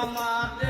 Amar de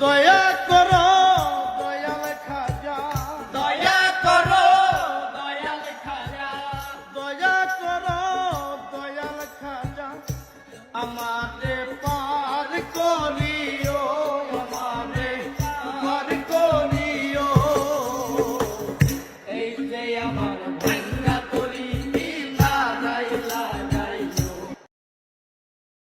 দয়া করো দয়াল খাজা। দয়া করো দয়াল খাজা। দয়া করো দয়াল খাজা। আমাদের